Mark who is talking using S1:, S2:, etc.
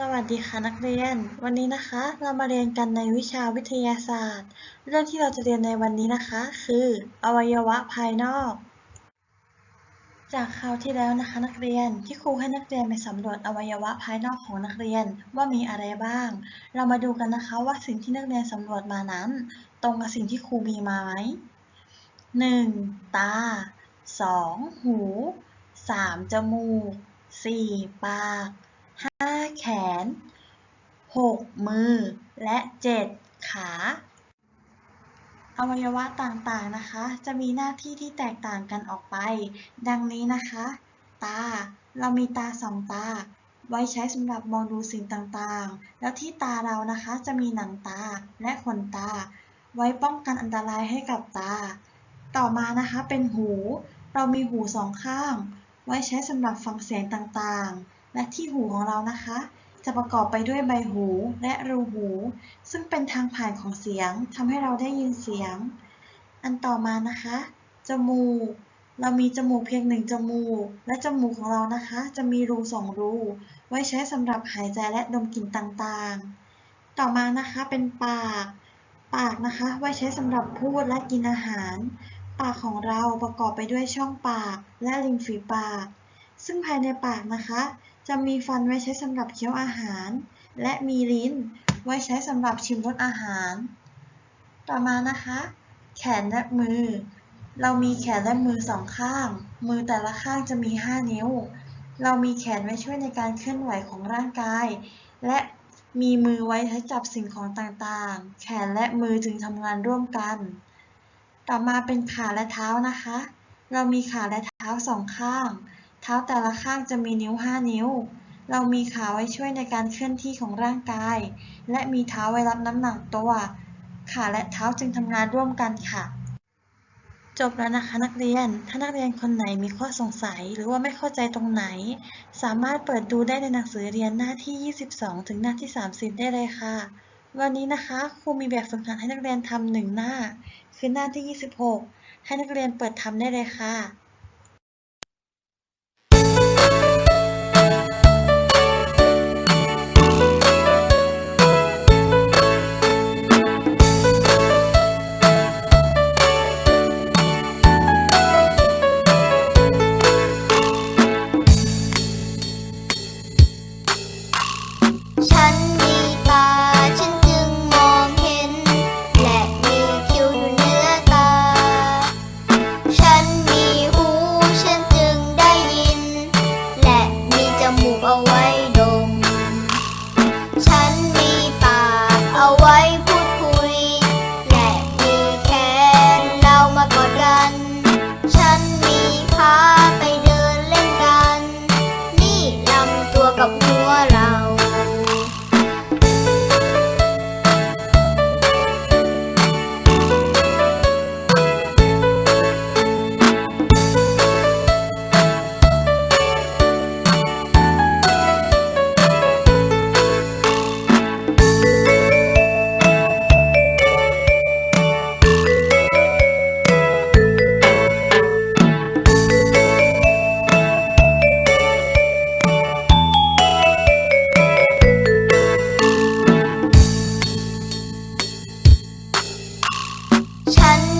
S1: สวัสดีค่ะนักเรียน วันนี้นะคะเรามาเรียนกันในวิชาวิทยาศาสตร์ เรื่องที่เราจะเรียนในวันนี้นะคะ คือ อวัยวะภายนอก จากคราวที่แล้วนะคะนักเรียนที่ครูให้นักเรียนไปสำรวจอวัยวะภายนอกของนักเรียนว่ามีอะไรบ้าง เรามาดูกันนะคะว่าสิ่งที่นักเรียนสำรวจมานั้น ตรงกับสิ่งที่ครูมีมาไหม 1. ตา 2. หู 3. จมูก 4. ปาก แขน 6. มือ และ 7. ขา อวัยวะต่างๆนะคะ จะมีหน้าที่ที่แตกต่างกันออกไป ดังนี้นะคะ ตา เรามีตาสองตา ไว้ใช้สำหรับมองดูสิ่งต่างๆ แล้วที่ตาเรานะคะจะมีหนังตาและขนตา ไว้ป้องกันอันตรายให้กับตา ต่อมานะคะเป็นหู เรามีหูสองข้าง ไว้ใช้สำหรับฟังเสียงต่างๆ และที่หูของเรานะคะ จะประกอบไปด้วยใบหูและรูหู ซึ่งเป็นทางผ่านของเสียงทำให้เราได้ยินเสียง อันต่อมานะคะ จมูก เรามีจมูกเพียงหนึ่งจมูก และจมูกของเรานะคะ จะมีรูสองรู ไว้ใช้สำหรับหายใจและดมกลิ่นต่างๆ ต่อมานะคะเป็นปาก ปากนะคะไว้ใช้สำหรับพูดและกินอาหาร ปากของเราประกอบไปด้วยช่องปากและริมฝีปาก ซึ่งภายในปากนะคะ จะมีฟันไว้ใช้สำหรับเคี้ยวอาหาร และมีลิ้นไว้ใช้สำหรับชิมรสอาหาร ต่อมานะคะ แขนและมือ เรามีแขนและมือสองข้าง มือแต่ละข้างจะมี 5 นิ้ว เรามีแขนไว้ช่วยในการเคลื่อนไหวของร่างกาย และมีมือไว้ใช้จับสิ่งของต่างๆ แขนและมือจึงทำงานร่วมกัน ต่อมาเป็นขาและเท้านะคะ เรามีขาและเท้าสองข้าง ท้าแต่ละข้างจะมีนิ้ว 5 นิ้ว เรามีขาไว้ช่วยในการเคลื่อนที่ของร่างกาย และมีเท้าไว้รับน้ำหนักตัวขาและเท้าจึงทำงานร่วมกันค่ะ จบแล้วนะคะนักเรียน ถ้านักเรียนคนไหนมีข้อสงสัย หรือว่าไม่เข้าใจตรงไหน สามารถเปิดดูได้ในหนังสือเรียนหน้าที่ 22 ถึงหน้าที่ 30 ได้เลยค่ะ วันนี้นะคะครูมีแบบฝึกหัดให้นักเรียนทำหนึ่งหน้า คือหน้าที่ 26 ให้นักเรียนเปิดทำได้เลยค่ะ 沉